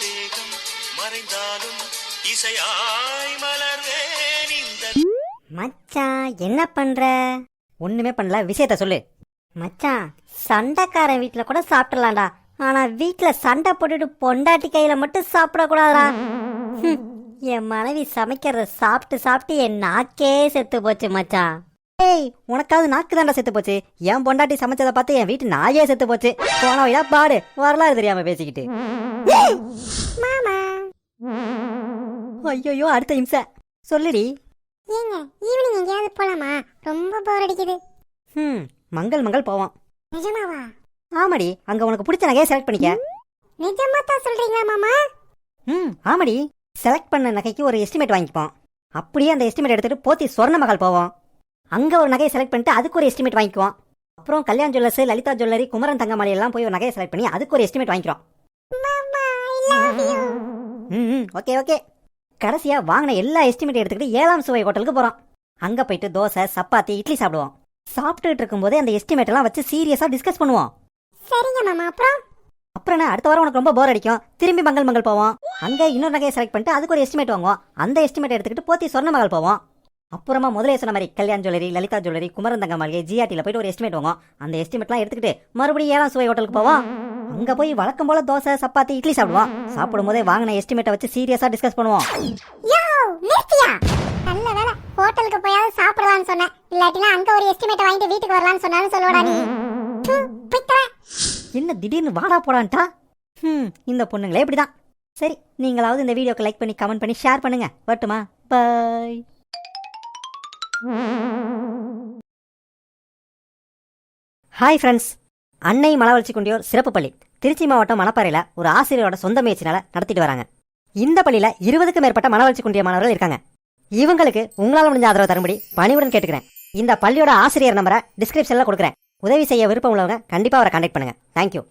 தேகம் மறைந்தாலும் இசையாய் மலர்வேன் இந்த மச்சான் என்ன பண்ற? ஒண்ணுமே பண்ணல விஷயத்த சொல்லு. மச்சான் சண்டைக்காரன் வீட்ல கூட சாப்பிடலாம்டா. ஆனா வீட்ல சண்டை போட்டுட்டு பொண்டாட்டி கையில மட்டும் சாப்பிடக்கூடாதுடா. ஹம், என் மனைவி சமைக்கிறத சாப்பிட்டு சாப்பிட்டு என் நாக்கே செத்து போச்சு மச்சான் ஏய் உனக்காவது நாக்கு தாண்டா செத்து போச்சு. என் பொண்டாட்டி சமைச்சதை பார்த்து என் வீட்டு நாயே செத்து போச்சு. போனவையா பாடு வரலாறு தெரியாம பேசிக்கிட்டு. மாமா. ஐயோ அடுத்த இம்சை. சொல்லுடி. ஏங்க ஈவினிங் எங்கேயாவது போலாமா? ரொம்ப போர் அடிக்குது. ம் மங்கள் மங்கள் போவோம். நிஜமாவா? ஆமாடி அங்க உனக்கு பிடிச்ச நகையை செலக்ட் பண்ணிக்க. நிஜமா தான் சொல்றீங்களா மாமா? ம் ஆமாடி. செலக்ட் பண்ண நகைக்கு ஒரு எஸ்டிமேட் வாங்கிப்போம். அப்படியே அந்த எஸ்டிமேட் எடுத்துட்டு போத்தி சொர்ண மகள் போவோம். அங்க ஒரு நகையை செலக்ட் பண்ணிட்டு அதுக்கு ஒரு எஸ்டிமேட் வாங்கிக்குவோம். அப்புறம் கல்யாண் ஜுவல்லர்ஸ் லலிதா ஜுவல்லரி குமரன் தங்கமலை எல்லாம் போய் ஒரு நகையை செலக்ட் பண்ணி அதுக்கு ஒரு எஸ்டிமேட் வாங்கிக்கிறோம். ம் ஓகே ஓகே. கடைசியா வாங்கின எல்லா எஸ்டிமேட் எடுத்துக்கிட்டு ஏழாம் சுவை ஹோட்டலுக்கு போறோம். அங்க போயிட்டு தோசை சப்பாத்தி இட்லி சாப்பிடுவோம். சாப்பிட்டுட்டு இருக்கும்போதே அந்த எஸ்டிமேட் எல்லாம் வச்சு சீரியஸா டிஸ்கஸ் பண்ணுவோம். சரிங்க மாமா அப்புறம்? அப்புறம் என்ன அடுத்த வாரம் உனக்கு ரொம்ப போர் அடிக்கும். திரும்பி மங்கள் மங்கள் போவோம். அங்க இன்னொரு நகையை செலக்ட் பண்ணிட்டு அதுக்கு ஒரு எஸ்டிமேட் வாங்குவோம். அந்த எஸ்டிமேட் எடுத்துக்கிட்டு போத்தி சொர்ண மகள் போவோம். அப்புறமா முதலே சொன்ன மாதிரி கல்யாண் ஜுவல்லரி லலிதா ஜுவல்லரி குமரன் தங்க மாளிகை ஜிஆர்டியில் போயிட்டு ஒரு எஸ்டிமேட் வாங்குவோம். அந்த எஸ்டிமேட்லாம் எடுத்துக்கிட்டு மறுபடியும் ஏழாம் சுவை ஹோட்டலுக்கு போவோம். அங்க போய் வழக்கம் போல தோசை சப்பாத்தி இட்லி சாப்பிடுவோம். சாப்பிடும் போதே வாங்கின எஸ்டிமேட்டை வச்சு சீரியஸா டிஸ்கஸ் பண்ணுவோம். நல்ல வேலை ஹோட்டலுக்கு போயாவது சாப்பிடலாம்னு சொன்னேன். இல்லாட்டினா அங்க ஒரு எஸ்டிமேட் வாங்கிட்டு வீட்டுக்கு வரலாம்னு சொன்னாலும் சொல்லுவாடா நீ. என்ன திடீர்னு வாடா போடான்ட்டா? ம் இந்த பொண்ணுங்களே இப்படிதான். சரி நீங்களாவது இந்த வீடியோக்கு லைக் பண்ணி கமெண்ட் பண்ணி ஷேர் பண்ணுங்க. வரட்டுமா? பை ஹாய் ஃப்ரெண்ட்ஸ் அன்னை மலவளர்ச்சி குண்டியோர் சிறப்பு பள்ளி. திருச்சி மாவட்டம் மணப்பாறையில் ஒரு ஆசிரியரோட சொந்த முயற்சினால நடத்திட்டு வராங்க. இந்த பள்ளியில் இருபதுக்கும் மேற்பட்ட மனவளர்ச்சி குண்டிய மாணவர்கள் இருக்காங்க. இவங்களுக்கு உங்களால் முடிஞ்ச ஆதரவு தரும்படி பணிவுடன் கேட்டுக்கிறேன். இந்த பள்ளியோட ஆசிரியர் நம்பரை டிஸ்கிரிப்ஷனில் கொடுக்குறேன். உதவி செய்ய விருப்பம் உள்ளவங்க கண்டிப்பாக அவரை கான்டாக்ட் பண்ணுங்க. தேங்க்யூ